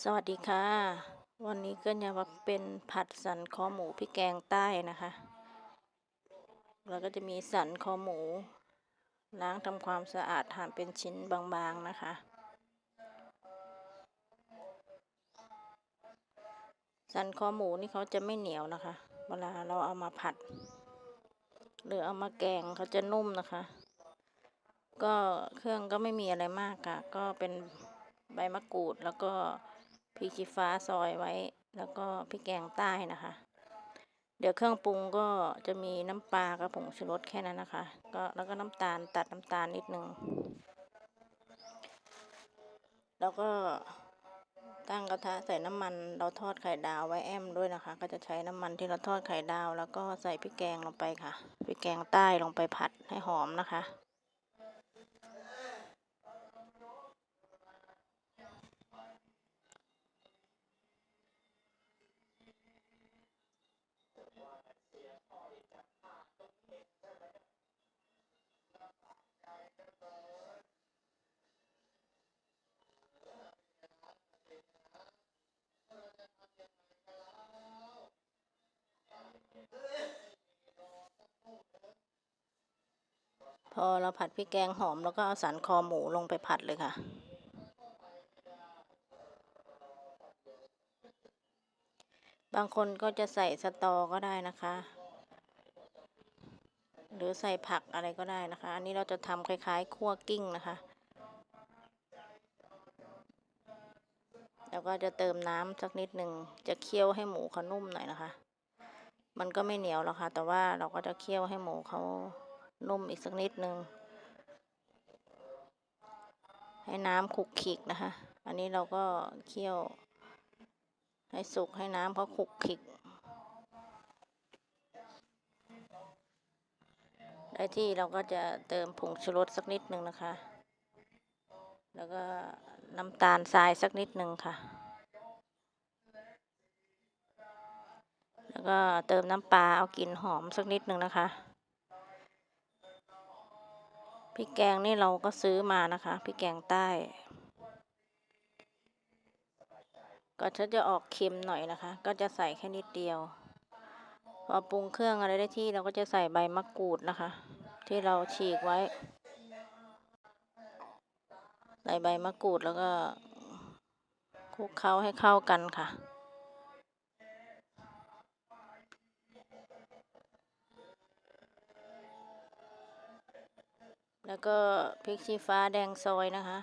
สวัสดีค่ะ วันนี้ก็จะมาเป็นผัดสันคอหมูพริกแกงใต้นะคะ แล้วก็จะมีสันคอหมู ล้างทำความสะอาดหั่นเป็นชิ้นบางๆนะคะ สันคอหมูนี่เขาจะไม่เหนียวนะคะ เวลาเราเอามาผัด หรือเอามาแกงเขาจะนุ่มนะคะ ก็เครื่องก็ไม่มีอะไรมากค่ะ ก็เป็นใบมะกรูดแล้วก็ ริกชี้ฟ้าซอยไว้ แล้วก็พริกแกงใต้นะคะ เดี๋ยวเครื่องปรุงก็จะมีน้ำปลากระผงชูรสแค่นั้นนะคะ ก็แล้วก็น้ำตาลตัดน้ำตาลนิดนึง แล้วก็ตั้งกระทะใส่น้ำมันเราทอดไข่ดาวไว้แอมด้วยนะคะ ก็จะใช้น้ำมันที่เราทอดไข่ดาว แล้วก็ใส่พริกแกงลงไปค่ะพริกแกงใต้ลงไปผัดให้หอมนะคะ พอเราผัดพริกแกงหอมแล้วก็เอาสันคอหมูลงไปผัดเลยค่ะ บางคนก็จะใส่สตอก็ได้นะคะ หรือใส่ผักอะไรก็ได้นะคะ อันนี้เราจะทำคล้ายๆคั่วกิ้งนะคะ แล้วก็จะเติมน้ำสักนิดหนึ่งจะเคี่ยวให้หมูเขานุ่มหน่อยนะคะ มันก็ไม่เหนียวหรอกค่ะ แต่ว่าเราก็จะเคี่ยวให้หมูเขา นุ่มอีกสักนิดนึง ให้น้ำคลุกคลิกนะคะ อันนี้เราก็เคี่ยว ให้สุกให้น้ำเขาคลุกคลิก ได้ที่เราก็จะเติมผงชูรสสักนิดนึงนะคะ แล้วก็น้ำตาลทรายสักนิดนึงค่ะ แล้วก็เติมน้ำปลาเอากลิ่นหอมสักนิดนึงนะคะ พริกแกงนี่เราก็ซื้อมานะคะพริกแกงใต้ ก็จะจะออกเค็มหน่อยนะคะ ก็จะใส่แค่นิดเดียว พอปรุงเครื่องอะไรได้ที่เราก็จะใส่ใบมะกรูดนะคะ ที่เราฉีกไว้ ใส่ใบมะกรูดแล้วก็คลุกเคล้าให้เข้ากันค่ะ แล้วก็พริกชี้ฟ้าแดงซอยนะคะ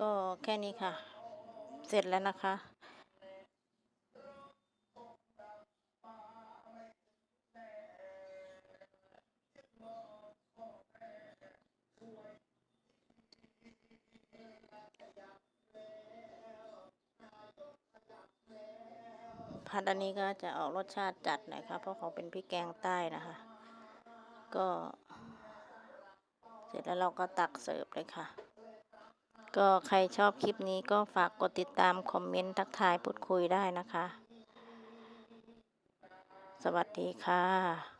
ก็แค่นี้ค่ะ เสร็จแล้วนะคะ ผัดอันนี้ก็จะออกรสชาติจัดหน่อยค่ะเพราะเขาเป็นพริกแกงใต้นะคะ ก็ เสร็จแล้วเราก็ตักเสิร์ฟเลยค่ะ ก็ใครชอบคลิปนี้ก็ฝากกดติดตามคอมเมนต์ทักทายพูดคุยได้นะคะ สวัสดีค่ะ